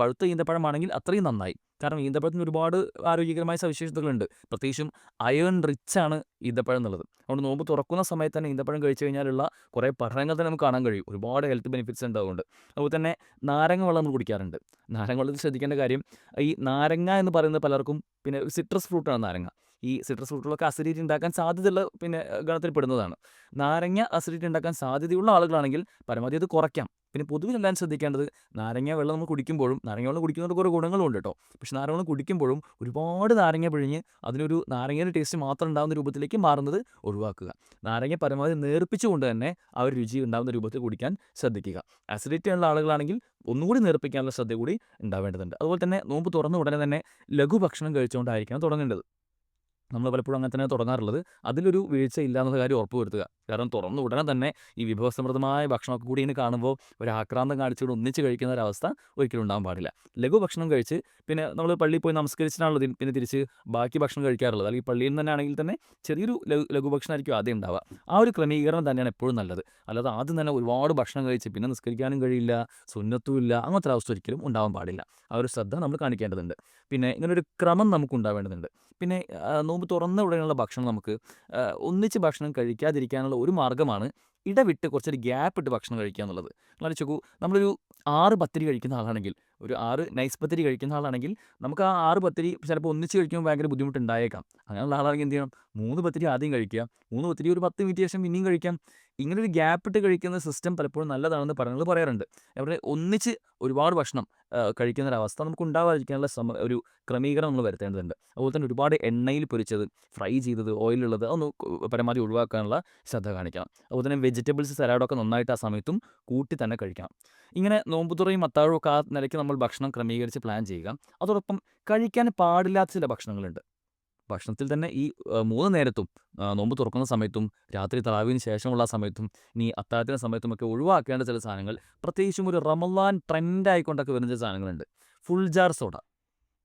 പഴുത്ത ഈന്തപ്പഴമാണെങ്കിൽ അത്രയും നന്നായി. കാരണം ഈന്തപ്പഴത്തിന് ഒരുപാട് ആരോഗ്യകരമായ സവിശേഷതകളുണ്ട്. പ്രത്യേകിച്ചും അയൺ റിച്ച് ആണ് ഈന്തപ്പഴം എന്നുള്ളത്. അതുകൊണ്ട് നോമ്പ് തുറക്കുന്ന സമയത്ത് തന്നെ ഈന്തപ്പഴം കഴിച്ചു കഴിഞ്ഞാലുള്ള കുറേ പഠനങ്ങൾ തന്നെ നമുക്ക് കാണാൻ കഴിയും. ഒരുപാട് ഹെൽത്ത് ബെനിഫിറ്റ്സ് ഉണ്ട് അതുകൊണ്ട്. അതുപോലെ തന്നെ നാരങ്ങ വെള്ളം നമ്മൾ കുടിക്കാറുണ്ട്. നാരങ്ങ വെള്ളത്തിൽ ശ്രദ്ധിക്കേണ്ട കാര്യം ഈ നാരങ്ങ എന്ന് പറയുന്നത് പലർക്കും പിന്നെ സിട്രസ് ഫ്രൂട്ടാണ് നാരങ്ങ. ഈ സിട്രസ് ഫ്രൂട്ടുകളൊക്കെ അസിഡിറ്റി ഉണ്ടാക്കാൻ സാധ്യതയുള്ള പിന്നെ ഗണത്തിൽ പെടുന്നതാണ്. നാരങ്ങ അസിഡിറ്റി ഉണ്ടാക്കാൻ സാധ്യതയുള്ള ആളുകളാണെങ്കിൽ പരമാവധി അത് കുറയ്ക്കാം. പിന്നെ പൊതുവിൽ എല്ലാവരും ശ്രദ്ധിക്കേണ്ടത്? നാരങ്ങ വെള്ളം നമ്മൾ കുടിക്കുമ്പോഴും നാരങ്ങ വെള്ളം കുടിക്കുന്നവർക്ക് കുറേ ഗുണങ്ങളും ഉണ്ട് കേട്ടോ പക്ഷെ നാരങ്ങ വെള്ളം കുടിക്കുമ്പോഴും ഒരുപാട് നാരങ്ങ പിഴിഞ്ഞ് അതിനൊരു നാരങ്ങയുടെ ടേസ്റ്റ് മാത്രം ഉണ്ടാകുന്ന രൂപത്തിലേക്ക് മാറുന്നത് ഒഴിവാക്കുക. നാരങ്ങ പരമാവധി നേർപ്പിച്ചുകൊണ്ട് തന്നെ ആ ഒരു രുചി ഉണ്ടാകുന്ന രൂപത്തിൽ കുടിക്കാൻ ശ്രദ്ധിക്കുക. അസിഡിറ്റി ഉള്ള ആളുകളാണെങ്കിൽ ഒന്നുകൂടി നേർപ്പിക്കാനുള്ള ശ്രദ്ധ കൂടി ഉണ്ടാവേണ്ടതുണ്ട് അതുപോലെ തന്നെ നോമ്പ് തുറന്ന ഉടനെ തന്നെ ലഘു ഭക്ഷണം കഴിച്ചുകൊണ്ടായിരിക്കണം തുടങ്ങേണ്ടത്. നമ്മൾ പലപ്പോഴും അങ്ങനെ തന്നെ തുടങ്ങാറുള്ളത്. അതിലൊരു വീഴ്ച ഇല്ല എന്നുള്ള കാര്യം ഉറപ്പ് വരുത്തുക കാരണം തുറന്ന ഉടനെ തന്നെ ഈ വിഭവസമൃദ്ധമായ ഭക്ഷണമൊക്കെ കൂടി ഇനി കാണുമ്പോൾ ഒരു ആക്രാന്തം കാണിച്ചുകൊണ്ട് ഒന്നിച്ച് കഴിക്കുന്ന ഒരവസ്ഥ ഒരിക്കലും ഉണ്ടാകാൻ പാടില്ല. ലഘു ഭക്ഷണം കഴിച്ച് പിന്നെ നമ്മൾ പള്ളിയിൽ പോയി നമസ്കരിച്ചിട്ടാണല്ലോ പിന്നെ തിരിച്ച് ബാക്കി ഭക്ഷണം കഴിക്കാറുള്ളത്. അല്ലെങ്കിൽ പള്ളിയിൽ തന്നെ ആണെങ്കിൽ തന്നെ ചെറിയൊരു ലഘു ഭക്ഷണമായിരിക്കും ആദ്യം ഉണ്ടാവുക. ആ ഒരു ക്രമീകരണം തന്നെയാണ് എപ്പോഴും നല്ലത്. അല്ലാതെ ആദ്യം തന്നെ ഒരുപാട് ഭക്ഷണം കഴിച്ച് പിന്നെ നിസ്കരിക്കാനും കഴിയില്ല സുന്നത്തും ഇല്ല അങ്ങനത്തെ അവസ്ഥ ഒരിക്കലും ഉണ്ടാവാൻ പാടില്ല. ആ ഒരു ശ്രദ്ധ നമ്മൾ കാണിക്കേണ്ടതുണ്ട്. പിന്നെ ഇങ്ങനൊരു ക്രമം നമുക്ക് ഉണ്ടാവേണ്ടതുണ്ട്. പിന്നെ നോമ്പ് തുറന്ന ഉടനെയുള്ള ഭക്ഷണം നമുക്ക് ഒന്നിച്ച് ഭക്ഷണം കഴിക്കാതിരിക്കാനുള്ള ഒരു മാർഗമാണ് ഇടവിട്ട് കുറച്ചൊരു ഗ്യാപ്പ് ഇട്ട് ഭക്ഷണം കഴിക്കുക എന്നുള്ളത്. നിങ്ങളെ ചോക്കൂ നമ്മളൊരു ആറ് പത്തിരി കഴിക്കുന്ന ആളാണെങ്കിൽ ഒരു ആറ് നൈസ് പത്തിരി കഴിക്കുന്ന ആളാണെങ്കിൽ നമുക്ക് ആ ആറ് പത്തിരി ചിലപ്പോൾ ഒന്നിച്ച് കഴിക്കുമ്പോൾ ഭയങ്കര ബുദ്ധിമുട്ടുണ്ടായേക്കാം. അങ്ങനെയുള്ള ആളാണെങ്കിൽ എന്ത് ചെയ്യണം? മൂന്ന് പത്തിരി ആദ്യം കഴിക്കുക മൂന്ന് പത്തിരി ഒരു പത്ത് മിനിറ്റ് ശേഷം പിന്നെയും കഴിക്കാം ഇങ്ങനെ ഒരു ഗ്യാപ്പ് ഇട്ട് കഴിക്കുന്ന സിസ്റ്റം പലപ്പോഴും നല്ലതാണെന്ന് പറയുന്നത് പറയാറുണ്ട്. അവരുടെ ഒന്നിച്ച് ഒരുപാട് ഭക്ഷണം കഴിക്കുന്ന ഒരു അവസ്ഥ നമുക്ക് ഉണ്ടാവാതിരിക്കാനുള്ള സമ ഒരു ക്രമീകരണം നമ്മൾ വരുത്തേണ്ടതുണ്ട്. അതുപോലെ തന്നെ ഒരുപാട് എണ്ണയിൽ പൊരിച്ചത് ഫ്രൈ ചെയ്തത് ഓയിലുള്ളത് അതൊന്ന് പരമാവധി ഒഴിവാക്കാനുള്ള ശ്രദ്ധ കാണിക്കണം. അതുപോലെ തന്നെ വെജിറ്റബിൾസ് സലാഡൊക്കെ നന്നായിട്ട് ആ സമയത്തും കൂട്ടി തന്നെ കഴിക്കണം. ഇങ്ങനെ നോമ്പുതുറയും അത്താഴവും ഒക്കെ ആ നിലയ്ക്ക് നമ്മൾ ഭക്ഷണം ക്രമീകരിച്ച് പ്ലാൻ ചെയ്യുക. അതോടൊപ്പം കഴിക്കാൻ പാടില്ലാത്ത ചില ഭക്ഷണങ്ങളുണ്ട്. ഭക്ഷണത്തിൽ തന്നെ ഈ മൂന്ന് നേരത്തും നോമ്പ് തുറക്കുന്ന സമയത്തും രാത്രി തറാവിന് ശേഷമുള്ള സമയത്തും ഇനി അത്താഴത്തിന് സമയത്തുമൊക്കെ ഒഴിവാക്കേണ്ട ചില സാധനങ്ങൾ പ്രത്യേകിച്ചും ഒരു റമലാൻ ട്രെൻഡായിക്കൊണ്ടൊക്കെ വരുന്ന ചില സാധനങ്ങളുണ്ട്. Full jar soda.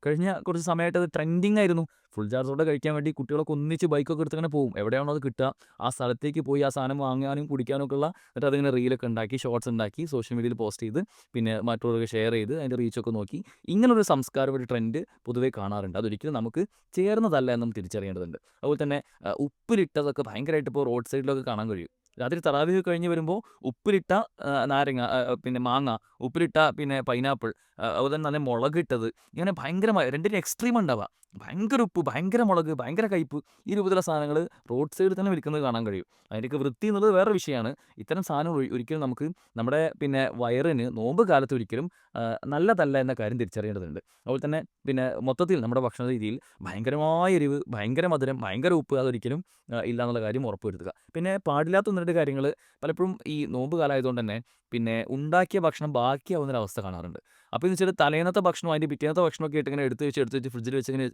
കഴിഞ്ഞ കുറച്ച് സമയമായിട്ട് അത് ട്രെൻഡിങ് ആയിരുന്നു. ഫുൾ ചാർജോടെ കഴിക്കാൻ വേണ്ടി കുട്ടികളൊക്കെ ഒന്നിച്ച് ബൈക്കൊക്കെ എടുത്ത് അങ്ങനെ പോകും. എവിടെയാണോ അത് കിട്ടുക. ആ സ്ഥലത്തേക്ക് പോയി ആ സാധനം വാങ്ങാനും കുടിക്കാനും ഒക്കെ ഉള്ള എന്നിട്ട് അതിങ്ങനെ റീലൊക്കെ ഉണ്ടാക്കി ഷോർട്സ് ഉണ്ടാക്കി സോഷ്യൽ മീഡിയയിൽ പോസ്റ്റ് ചെയ്ത് പിന്നെ മറ്റുള്ളവർക്ക് ഷെയർ ചെയ്ത് അതിന്റെ റീച്ചൊക്കെ നോക്കി. ഇങ്ങനൊരു സംസ്കാരം ഒരു ട്രെൻഡ് പൊതുവേ കാണാറുണ്ട്. അതൊരിക്കലും നമുക്ക് ചേർന്നതല്ല എന്നും തിരിച്ചറിയേണ്ടതുണ്ട്. അതുപോലെ തന്നെ ഉപ്പിലിട്ടതൊക്കെ ഭയങ്കരമായിട്ട് ഇപ്പോൾ റോഡ് സൈഡിലൊക്കെ കാണാൻ കഴിയും. രാത്രി തറാവിഹ് കഴിഞ്ഞ് വരുമ്പോൾ ഉപ്പിലിട്ട നാരങ്ങ പിന്നെ മാങ്ങ ഉപ്പിലിട്ട പിന്നെ പൈനാപ്പിൾ അതുപോലെ തന്നെ നല്ല മുളകിട്ടത് ഇങ്ങനെ ഭയങ്കരമായ രണ്ടിന് എക്സ്ട്രീം ഉണ്ടാവുക. ഭയങ്കര ഉപ്പ് ഭയങ്കര മുളക് ഭയങ്കര കയ്പ്പ് ഈ രൂപത്തിലുള്ള സാധനങ്ങൾ റോഡ് സൈഡിൽ തന്നെ വിൽക്കുന്നത് കാണാൻ കഴിയും. അതിന്റെയൊക്കെ വൃത്തി എന്നുള്ളത് വേറെ വിഷയമാണ്. ഇത്തരം സാധനം ഒരിക്കലും നമുക്ക് നമ്മുടെ പിന്നെ വയറിന് നോമ്പ് കാലത്ത് ഒരിക്കലും നല്ലതല്ല എന്ന കാര്യം തിരിച്ചറിയേണ്ടതുണ്ട്. അതുപോലെ തന്നെ പിന്നെ മൊത്തത്തിൽ നമ്മുടെ ഭക്ഷണ രീതിയിൽ ഭയങ്കരമായ എരിവ് ഭയങ്കര മധുരം ഭയങ്കര ഉപ്പ് അതൊരിക്കലും ഇല്ല എന്നുള്ള കാര്യം ഉറപ്പുവരുത്തുക. പിന്നെ പാടില്ലാത്ത രണ്ട് കാര്യങ്ങൾ പലപ്പോഴും ഈ നോമ്പ് കാലമായതുകൊണ്ട് തന്നെ പിന്നെ ഉണ്ടാക്കിയ ഭക്ഷണം ബാക്കിയാവുന്നൊരവസ്ഥ കാണാറുണ്ട്. അപ്പോൾ എന്ന് വെച്ചാൽ തലേന്നത്തെ ഭക്ഷണം അതിന്റെ പിറ്റേന്നത്തെ ഭക്ഷണമൊക്കെ ആയിട്ട് ഇങ്ങനെ എടുത്ത് വെച്ച് എടുത്ത് വെച്ച് ഫ്രിഡ്ജിൽ വെച്ച് ഇങ്ങനെ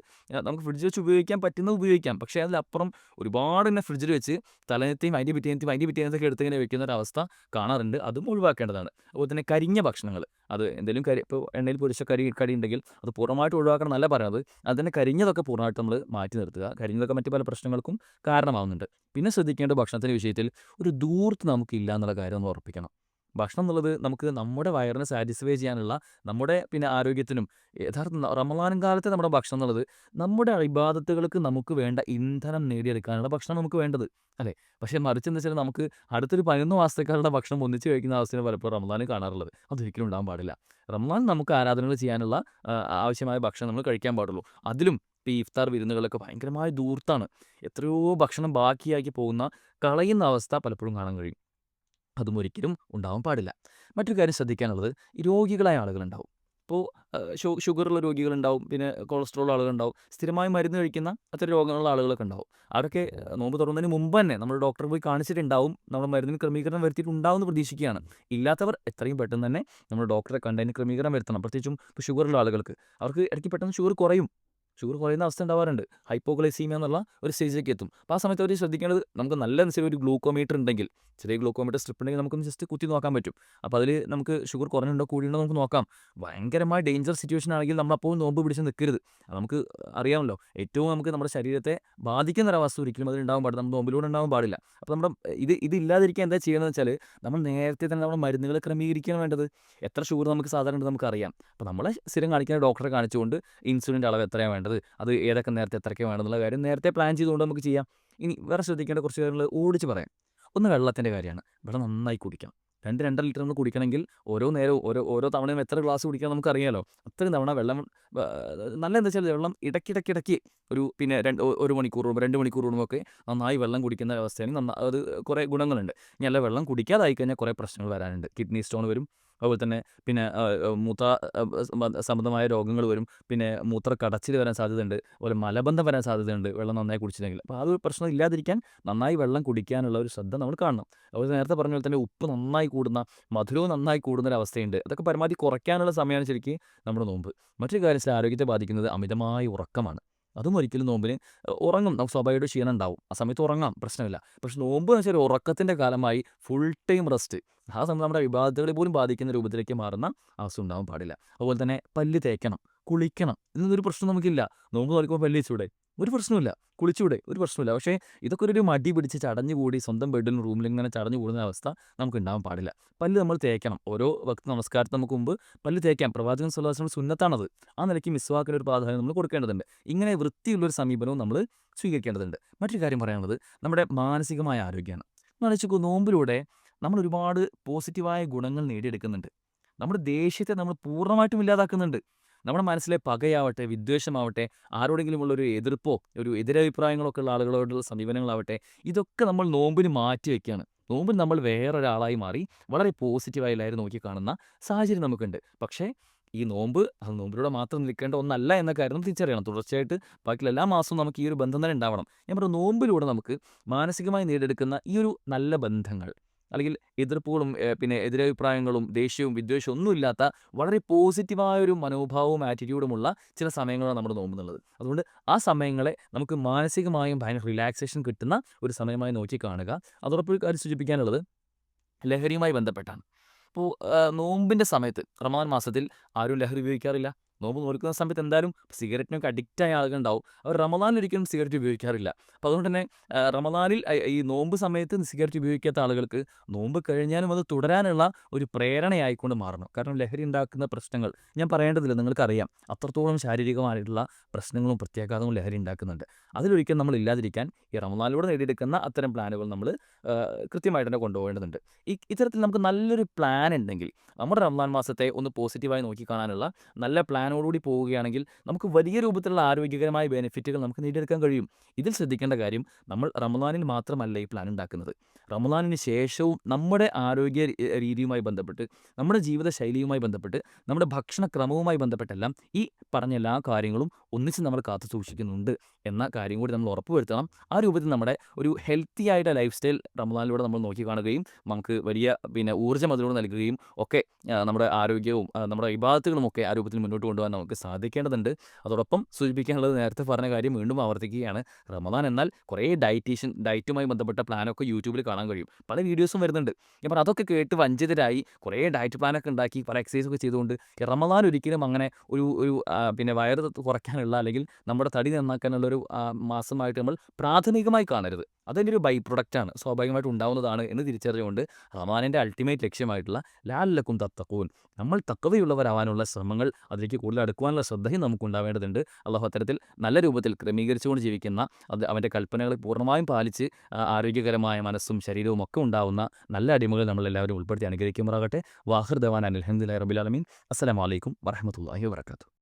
നമുക്ക് ഫ്രിഡ്ജിൽ വെച്ച് ഉപയോഗിക്കാൻ പറ്റുന്നത് ഉപയോഗിക്കാം. പക്ഷേ അതിലപ്പുറം ഒരുപാട് ഇങ്ങനെ ഫ്രിഡ്ജിൽ വെച്ച് തലേന്നത്തെയും അതിന്റെ പിറ്റേന്നത്തെയും അതിന്റെ പിറ്റേന്നത്തൊക്കെ എടുത്ത് ഇങ്ങനെ വെക്കുന്ന ഒരു അവസ്ഥ കാണാറുണ്ട്. അതും ഒഴിവാക്കേണ്ടതാണ്. അതുപോലെ തന്നെ കരിഞ്ഞ ഭക്ഷണങ്ങൾ. അത് എന്തെങ്കിലും കരി ഇപ്പോൾ എണ്ണയിൽ പൊരിച്ച കരി കടി ഉണ്ടെങ്കിൽ അത് പൂർണമായിട്ട് ഒഴിവാക്കണം നല്ല പറയുന്നത്. അത് തന്നെ കരിഞ്ഞതൊക്കെ പൂർണമായിട്ട് നമ്മൾ മാറ്റി നിർത്തുക. കരിഞ്ഞതൊക്കെ മറ്റു പല പ്രശ്നങ്ങൾക്കും കാരണമാവുന്നുണ്ട്. പിന്നെ ശ്രദ്ധിക്കേണ്ട ഭക്ഷണത്തിന്റെ വിഷയത്തിൽ ഒരു ദൂർത്ത് നമുക്കില്ല എന്നുള്ള കാര്യം ഒന്ന് ഉറപ്പിക്കണം. ഭക്ഷണം എന്നുള്ളത് നമുക്ക് നമ്മുടെ വയറിനെ സാറ്റിസ്ഫൈ ചെയ്യാനുള്ള നമ്മുടെ പിന്നെ ആരോഗ്യത്തിനും യഥാർത്ഥ റമലാനും കാലത്തെ നമ്മുടെ ഭക്ഷണം എന്നുള്ളത് നമ്മുടെ ഇബാദത്തുകൾക്ക് നമുക്ക് വേണ്ട ഇന്ധനം നേടിയെടുക്കാനുള്ള ഭക്ഷണം നമുക്ക് വേണ്ടത് അല്ലേ? പക്ഷേ മറിച്ച് എന്ന് വെച്ചാൽ നമുക്ക് അടുത്തൊരു പതിനൊന്ന് മാസത്തേക്കാരുടെ ഭക്ഷണം ഒന്നിച്ച് കഴിക്കുന്ന അവസ്ഥയാണ് പലപ്പോഴും റമലാൻ കാണാറുള്ളത്. അതൊരിക്കലും ഉണ്ടാകാൻ പാടില്ല. റമലാൻ നമുക്ക് ആരാധനകൾ ചെയ്യാനുള്ള ആവശ്യമായ ഭക്ഷണം നമ്മൾ കഴിക്കാൻ പാടുള്ളൂ. അതിലും ഇപ്പോൾ ഇഫ്താർ വിരുന്നുകളൊക്കെ ഭയങ്കരമായ ദൂർത്താണ് എത്രയോ ഭക്ഷണം ബാക്കിയാക്കി പോകുന്ന കളയുന്ന അവസ്ഥ പലപ്പോഴും കാണാൻ കഴിയും. അതും ഒരിക്കലും ഉണ്ടാവാൻ പാടില്ല. മറ്റൊരു കാര്യം ശ്രദ്ധിക്കാനുള്ളത് രോഗികളായ ആളുകളുണ്ടാവും. ഇപ്പോൾ ഷു ഷുഗറുള്ള രോഗികളുണ്ടാവും പിന്നെ കൊളസ്ട്രോൾ ആളുകളുണ്ടാവും സ്ഥിരമായി മരുന്ന് കഴിക്കുന്ന അത്തരം രോഗങ്ങളുള്ള ആളുകളൊക്കെ ഉണ്ടാവും അവരൊക്കെ നോമ്പ് തുറന്നതിന് മുമ്പ് തന്നെ നമ്മൾ ഡോക്ടറെ പോയി കാണിച്ചിട്ടുണ്ടാവും നമ്മൾ മരുന്നിന് ക്രമീകരണം വരുത്തിയിട്ടുണ്ടാവും എന്ന് പ്രതീക്ഷിക്കുകയാണ്. ഇല്ലാത്തവർ എത്രയും പെട്ടെന്ന് തന്നെ നമ്മൾ ഡോക്ടറെ കണ്ടതിന് ക്രമീകരണം വരുത്തണം. പ്രത്യേകിച്ചും ഇപ്പോൾ ഷുഗറുള്ള ആളുകൾക്ക്. അവർക്ക് ഇടയ്ക്ക് പെട്ടെന്ന് ഷുഗർ കുറയും. ഷുഗർ കുറയുന്ന അവസ്ഥ ഉണ്ടാവാറുണ്ട്. ഹൈപ്പോഗ്ലൈസീമിയ എന്നുള്ള ഒരു സ്റ്റേജിലേക്ക് എത്തും. അപ്പോൾ ആ സമയത്ത് അവർ ശ്രദ്ധിക്കേണ്ടത് നമുക്ക് നല്ല അനുസരിച്ച് ഒരു ഗ്ലൂക്കോമീറ്റർ ഉണ്ടെങ്കിൽ ചെറിയ ഗ്ലൂക്കോമീറ്റർ സ്ട്രിപ്പ് ഉണ്ടെങ്കിൽ നമുക്കൊന്ന് ജസ്റ്റ് കുത്തി നോക്കാൻ പറ്റും. അപ്പോൾ അതിൽ നമുക്ക് ഷുഗർ കുറഞ്ഞുണ്ടോ കൂടിയുണ്ടോ നമുക്ക് നോക്കാം. ഭയങ്കരമായ ഡേഞ്ചർ സിറ്റുവേഷൻ ആണെങ്കിൽ നമ്മൾ അപ്പോൾ നോമ്പ് പിടിച്ച് നിൽക്കരുത് നമുക്ക് അറിയാമല്ലോ. ഏറ്റവും നമുക്ക് നമ്മുടെ ശരീരത്തെ ബാധിക്കുന്ന ഒരു അവസ്ഥ ഒരിക്കലും അതിൽ ഉണ്ടാവാൻ പാടില്ല. നമ്മൾ നോമ്പിലൂടെ ഉണ്ടാകാൻ പാടില്ല. അപ്പോൾ നമ്മുടെ ഇത് ഇതില്ലാതിരിക്കാൻ എന്താ ചെയ്യുന്നത് വെച്ചാൽ നമ്മൾ നേരത്തെ തന്നെ നമ്മുടെ മരുന്നുകൾ ക്രമീകരിക്കാൻ വേണ്ടത്. എത്ര ഷുഗർ നമുക്ക് സാധാരണ ഉണ്ട് നമുക്കറിയാം അപ്പോൾ നമ്മളെ സ്ഥിരം കാണിക്കുന്ന ഡോക്ടറെ കാണിച്ചുകൊണ്ട് ഇൻസുലിന്റെ അളവ് എത്രയാണ് വേണ്ടത്. അത് ഏതൊക്കെ നേരത്തെ എത്രയ്ക്ക് വേണമെന്നുള്ള കാര്യം നേരത്തെ പ്ലാൻ ചെയ്തുകൊണ്ട് നമുക്ക് ചെയ്യാം. ഇനി വേറെ ശ്രദ്ധിക്കേണ്ട കുറച്ച് കാര്യങ്ങൾ ഓടിച്ച് പറയാം. ഒന്ന് വെള്ളത്തിന്റെ കാര്യമാണ്. വെള്ളം നന്നായി കുടിക്കണം. രണ്ട് രണ്ടര ലിറ്റർ നമ്മൾ കുടിക്കണമെങ്കിൽ ഓരോ നേരവും ഓരോ ഓരോ തവണയും എത്ര ഗ്ലാസ് കുടിക്കാൻ നമുക്കറിയാലോ. അത്രയും തവണ വെള്ളം നല്ല എന്താ വെച്ചാൽ വെള്ളം ഇടയ്ക്കിടയ്ക്കിടയ്ക്ക് ഒരു പിന്നെ രണ്ട് ഒരു മണിക്കൂർ രണ്ട് മണിക്കൂർ കൂടുമ്പോൾ നന്നായി വെള്ളം കുടിക്കുന്ന അവസ്ഥയാണ്. നന്നാ അത് കുറേ ഗുണങ്ങളുണ്ട്. ഇനി അല്ല വെള്ളം കുടിക്കാതായി കഴിഞ്ഞാൽ കുറേ പ്രശ്നങ്ങൾ വരാനുണ്ട്. കിഡ്നി സ്റ്റോൺ വരും. അതുപോലെ തന്നെ പിന്നെ മൂത്ര സംബന്ധമായ രോഗങ്ങൾ വരും. പിന്നെ മൂത്ര കടച്ചിൽ വരാൻ സാധ്യതയുണ്ട്. അതുപോലെ മലബന്ധം വരാൻ സാധ്യതയുണ്ട് വെള്ളം നന്നായി കുടിച്ചില്ലെങ്കിൽ. അപ്പോൾ ഒരു പ്രശ്നം ഇല്ലാതിരിക്കാൻ നന്നായി വെള്ളം കുടിക്കാനുള്ള ഒരു ശ്രദ്ധ നമ്മൾ കാണണം. അതുപോലെ നേരത്തെ പറഞ്ഞ പോലെ തന്നെ ഉപ്പ് നന്നായി കൂടുന്ന മധുരവും നന്നായി കൂടുന്ന ഒരു അവസ്ഥയുണ്ട്. അതൊക്കെ പരമാവധി കുറയ്ക്കാനുള്ള സമയമാണ് ശരിക്കും നമ്മുടെ നോമ്പ്. മറ്റൊരു കാര്യം ആരോഗ്യത്തെ ബാധിക്കുന്നത് അമിതമായ ഉറക്കമാണ്. അതും ഒരിക്കലും നോമ്പിന് ഉറങ്ങും. നമുക്ക് സ്വാഭാവികമായിട്ട് ക്ഷീണം ഉണ്ടാവും. ആ സമയത്ത് ഉറങ്ങാം. പ്രശ്നമില്ല. പക്ഷെ നോമ്പ് എന്ന് വെച്ചാൽ ഉറക്കത്തിന്റെ കാലമായി ഫുൾ ടൈം റെസ്റ്റ് ആ സമയത്ത് നമ്മുടെ വിവാദങ്ങളെ പോലും ബാധിക്കുന്ന രൂപത്തിലേക്ക് മാറുന്ന അവസ്ഥ ഉണ്ടാവാൻ പാടില്ല. അതുപോലെ തന്നെ പല്ല് തേക്കണം കുളിക്കണം. ഇതൊന്നും ഒരു പ്രശ്നം നമുക്കില്ല. നോമ്പ് തുറക്കുമ്പോൾ പല്ല് വെച്ചൂടെ ഒരു പ്രശ്നമില്ല കുളിച്ചൂടെ ഒരു പ്രശ്നമില്ല പക്ഷേ ഇതൊക്കെ ഒരു മടി പിടിച്ച് ചടഞ്ഞു കൂടി സ്വന്തം ബെഡിലും റൂമിലും ഇങ്ങനെ ചടഞ്ഞു കൂടുന്ന അവസ്ഥ നമുക്ക് ഉണ്ടാവാൻ പാടില്ല. പല്ല് നമ്മൾ തേക്കണം. ഓരോ ഭക്തി നമസ്കാരത്തിന് നമുക്ക് മുമ്പ് പല്ല് തേക്കാം. പ്രവാചകൻ സ്വലാസിനും സുന്നത്താണത്. ആ നിലയ്ക്ക് മിസ്വാക്കിന് ഒരു പ്രാധാന്യം നമ്മൾ കൊടുക്കേണ്ടതുണ്ട്. ഇങ്ങനെ വൃത്തിയുള്ളൊരു സമീപനവും നമ്മൾ സ്വീകരിക്കേണ്ടതുണ്ട്. മറ്റൊരു കാര്യം പറയാനുള്ളത് നമ്മുടെ മാനസികമായ ആരോഗ്യമാണ്. എന്നുവെച്ചാൽ നോമ്പിലൂടെ നമ്മൾ ഒരുപാട് പോസിറ്റീവായ ഗുണങ്ങൾ നേടിയെടുക്കുന്നുണ്ട്. നമ്മുടെ ദേഷ്യത്തെ നമ്മൾ പൂർണമായിട്ടും ഇല്ലാതാക്കുന്നുണ്ട്. നമ്മുടെ മനസ്സിലെ പകയാവട്ടെ വിദ്വേഷമാവട്ടെ ആരോടെങ്കിലുമുള്ള ഒരു എതിർപ്പോ ഒരു എതിരഭിപ്രായങ്ങളൊക്കെ ഉള്ള ആളുകളോടുള്ള സമീപനങ്ങളാവട്ടെ ഇതൊക്കെ നമ്മൾ നോമ്പിന് മാറ്റി വെക്കുകയാണ് നോമ്പിൽ നമ്മൾ വേറൊരാളായി മാറി വളരെ പോസിറ്റീവായി എല്ലാവരും നോക്കി കാണുന്ന സാഹചര്യം നമുക്കുണ്ട്. പക്ഷേ ഈ നോമ്പ് അത് നോമ്പിലൂടെ മാത്രം നിൽക്കേണ്ട ഒന്നല്ല എന്ന കാര്യം തിരിച്ചറിയണം. തുടർച്ചയായിട്ട് ബാക്കിയുള്ള എല്ലാ മാസവും നമുക്ക് ഈ ഒരു ബന്ധം തന്നെ ഉണ്ടാവണം. ഞാൻ പറഞ്ഞു നോമ്പിലൂടെ നമുക്ക് മാനസികമായി നേടിയെടുക്കുന്ന ഈ ഒരു നല്ല ബന്ധങ്ങൾ. അല്ലെങ്കിൽ എതിർപ്പുകളും പിന്നെ എതിരഭിപ്രായങ്ങളും ദേഷ്യവും വിദ്വേഷവും ഒന്നുമില്ലാത്ത വളരെ പോസിറ്റീവായ ഒരു മനോഭാവവും ആറ്റിറ്റ്യൂഡുമുള്ള ചില സമയങ്ങളാണ് നമ്മുടെ നോമ്പ് എന്നുള്ളത് അതുകൊണ്ട് ആ സമയങ്ങളെ നമുക്ക് മാനസികമായും ഭയങ്കര റിലാക്സേഷൻ കിട്ടുന്ന ഒരു സമയമായി നോക്കി കാണുക. അതോടൊപ്പം കാര്യം സൂചിപ്പിക്കാനുള്ളത് ലഹരിയുമായി ബന്ധപ്പെട്ടാണ്. അപ്പോൾ നോമ്പിന്റെ സമയത്ത് റമദാൻ മാസത്തിൽ ആരും ലഹരി ഉപയോഗിക്കാറില്ല. നോമ്പ് നോക്കുന്ന സമയത്ത് എന്തായാലും സിഗരറ്റിനൊക്കെ അഡിക്റ്റായ ആളുകളുണ്ടാവും. അവർ റമദാനിൽ ഒരിക്കലും സിഗരറ്റ് ഉപയോഗിക്കാറില്ല. അപ്പോൾ അതുകൊണ്ട് തന്നെ റമദാനിൽ ഈ നോമ്പ് സമയത്ത് സിഗരറ്റ് ഉപയോഗിക്കാത്ത ആളുകൾക്ക് നോമ്പ് കഴിഞ്ഞാലും അത് തുടരാനുള്ള ഒരു പ്രേരണയായിക്കൊണ്ട് മാറണം. കാരണം ലഹരി ഉണ്ടാക്കുന്ന പ്രശ്നങ്ങൾ ഞാൻ പറയേണ്ടതില്ല നിങ്ങൾക്കറിയാം. അത്രത്തോളം ശാരീരികമായിട്ടുള്ള പ്രശ്നങ്ങളും പ്രത്യാഘാതങ്ങളും ലഹരി ഉണ്ടാക്കുന്നുണ്ട്. അതിലൊരിക്കലും നമ്മൾ ഇല്ലാതിരിക്കാൻ ഈ റമദാനിലൂടെ നേടിയെടുക്കുന്ന അത്തരം പ്ലാനുകൾ നമ്മൾ കൃത്യമായിട്ട് തന്നെ കൊണ്ടുപോകേണ്ടതുണ്ട്. ഈ ഇത്തരത്തിൽ നമുക്ക് നല്ലൊരു പ്ലാൻ ഉണ്ടെങ്കിൽ നമ്മുടെ റമദാൻ മാസത്തെ ഒന്ന് പോസിറ്റീവായി നോക്കിക്കാണാനുള്ള നല്ല പ്ലാനോടുകൂടി പോവുകയാണെങ്കിൽ നമുക്ക് വലിയ രൂപത്തിലുള്ള ആരോഗ്യകരമായ ബെനിഫിറ്റുകൾ നമുക്ക് നേടിയെടുക്കാൻ കഴിയും. ഇതിൽ ശ്രദ്ധിക്കേണ്ട കാര്യം നമ്മൾ റമദാനിൽ മാത്രമല്ല ഈ പ്ലാൻ ഉണ്ടാക്കുന്നത്. റമദാനിന് ശേഷവും നമ്മുടെ ആരോഗ്യ രീതിയുമായി ബന്ധപ്പെട്ട് നമ്മുടെ ജീവിതശൈലിയുമായി ബന്ധപ്പെട്ട് നമ്മുടെ ഭക്ഷണക്രമവുമായി ബന്ധപ്പെട്ടെല്ലാം ഈ പറഞ്ഞ എല്ലാ കാര്യങ്ങളും ഒന്നിച്ച് നമ്മൾ കാത്തു സൂക്ഷിക്കുന്നുണ്ട് എന്ന കാര്യം കൂടി നമ്മൾ ഉറപ്പുവരുത്തണം ആ രൂപത്തിൽ നമ്മുടെ ഒരു ഹെൽത്തി ആയിട്ട് ലൈഫ് സ്റ്റൈൽ റമദാനിലൂടെ നമ്മൾ നോക്കി കാണുകയും നമുക്ക് വലിയ പിന്നെ ഊർജം അതിലൂടെ നൽകുകയും ഒക്കെ നമ്മുടെ ആരോഗ്യവും നമ്മുടെ ഇബാദത്തുകളും ഒക്കെ ആ രൂപത്തിൽ മുന്നോട്ട് കൊണ്ടുപോകാൻ നമുക്ക് സാധിക്കേണ്ടതുണ്ട്. അതോടൊപ്പം സൂചിപ്പിക്കാനുള്ളത് നേരത്തെ പറഞ്ഞ കാര്യം വീണ്ടും ആവർത്തിക്കുകയാണ്. റമദാൻ എന്നാൽ കുറേ ഡയറ്റീഷ്യൻ ഡയറ്റുമായി ബന്ധപ്പെട്ട പ്ലാനൊക്കെ യൂട്യൂബിൽ കാണാൻ കഴിയും. പല വീഡിയോസും വരുന്നുണ്ട്. ഞാൻ അതൊക്കെ കേട്ട് വഞ്ചിതരായി കുറേ ഡയറ്റ് പ്ലാനൊക്കെ ഉണ്ടാക്കി പല എക്സസൈസ് ഒക്കെ ചെയ്തുകൊണ്ട് റമദാൻ ഒരിക്കലും അങ്ങനെ ഒരു ഒരു പിന്നെ വയറ് കുറയ്ക്കാനുള്ള അല്ലെങ്കിൽ നമ്മുടെ തടി നന്നാക്കാനുള്ള ഒരു മാസമായിട്ട് നമ്മൾ പ്രാഥമികമായി കാണരുത്. അതിന്റെ ഒരു ബൈ പ്രൊഡക്റ്റാണ് സ്വാഭാവികമായിട്ട് ഉണ്ടാവുന്നതാണ് എന്ന് തിരിച്ചറിഞ്ഞുകൊണ്ട് റമാനിന്റെ അൾട്ടിമേറ്റ് ലക്ഷ്യമായിട്ടുള്ള ലാലക്കും തത്തക്കൂൻ നമ്മൾ തക്കവയുള്ളവരാവാനുള്ള ശ്രമങ്ങൾ അതിലേക്ക് കൂടുതൽ അടുക്കുവാനുള്ള ശ്രദ്ധയും നമുക്ക് ഉണ്ടാവേണ്ടതുണ്ട്. അള്ളാഹു അത്തരത്തിൽ നല്ല രൂപത്തിൽ ക്രമീകരിച്ചുകൊണ്ട് ജീവിക്കുന്ന അത് അവന്റെ കൽപ്പനകളെ പൂർണമായും പാലിച്ച് ആരോഗ്യകരമായ മനസ്സും ശരീരവും ഒക്കെ ഉണ്ടാവുന്ന നല്ല അടിമകൾ നമ്മളെല്ലാവരും ഉൾപ്പെടുത്തി അനുഗ്രഹിക്കുമാറാകട്ടെ. വാഹിർ ദവാൻ അലഹദില്ല റബിലാലമീൻ അസ്സലാമലൈക്കും വറഹമത്തല്ലാഹി വാത്തു